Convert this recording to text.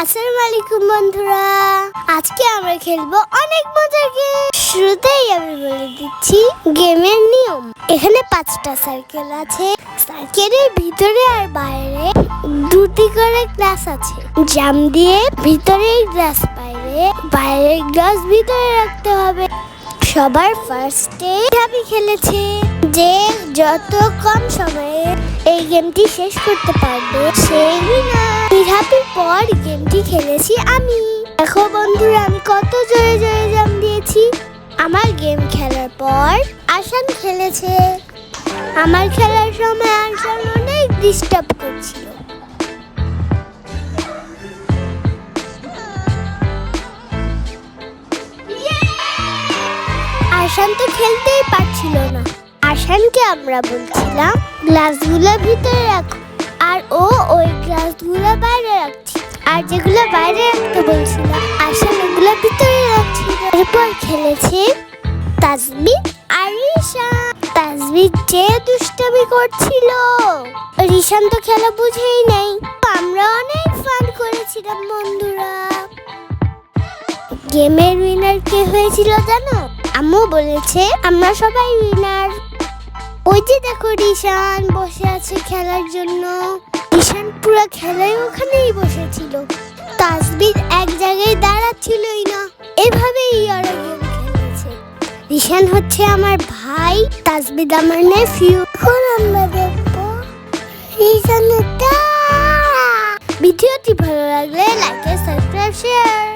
আসসালামু আলাইকুম, বন্ধুরা। আজকে আমরা খেলব অনেক মজার গেম শুরুতেই আমি বলে দিচ্ছি গেমের নিয়ম। এখানে পাঁচটা সার্কেল আছে। সার্কেলের ভিতরে আর বাইরে দুটি করে গ্লাস আছে। জাম দিয়ে ভিতরে গ্লাস বাইরে, বাইরের গ্লাস ভিতরে রাখতে হবে। সবার ফার্স্টে আমি খেলেছে। যে যত কম সময়ে এই গেমটি শেষ করতে পারবে, সেই না বিহাপির পর গেমটি খেলেছি আমি। দেখো বন্ধুরা, আমি কত জোরে জোরে জাম দিয়েছি। আমার গেম খেলার পর আসান খেলেছে। আমার খেলার সময় আসান অনেক ডিস্টার্ব করছিল। আসান তো খেলতেই পারছিল না। আসানকে আমরা বলছিলাম গ্লাসগুলো ভিতরে রাখো, আর ও ওই গ্লাসগুলো বাইরে রাখছে। আর যেগুলো বাইরে রাখতে বলছিলাম আসান ওগুলো ভিতরে রাখছিল এরপর খেলেছে তাসবিদ আর রিশান তাসবিদ যে দুষ্টামি করছিল। রিশান তো খেলা বুঝেই নেই। আমরা অনেক ফান করেছিলাম, বন্ধুরা। গেমের উইনার কে হয়েছিল জানো? আম্মু বলেছে, আমরা সবাই উইনার ওই যে দেখো রিশান বসে আছে খেলার জন্য। রিশান পুরো খেলায় ওখানেই বসেছিল। তাসবিদ এক জায়গায় দাঁড়াচ্ছিলই না। এভাবেই ওরা গেম খেলেছে। হচ্ছে আমার ভাই তাসবিদ আমার নেফিউ এখন আমরা দেখব রিশানের ভিডিওটি ভালো লাগলে লাইক সাবস্ক্রাইব শেয়ার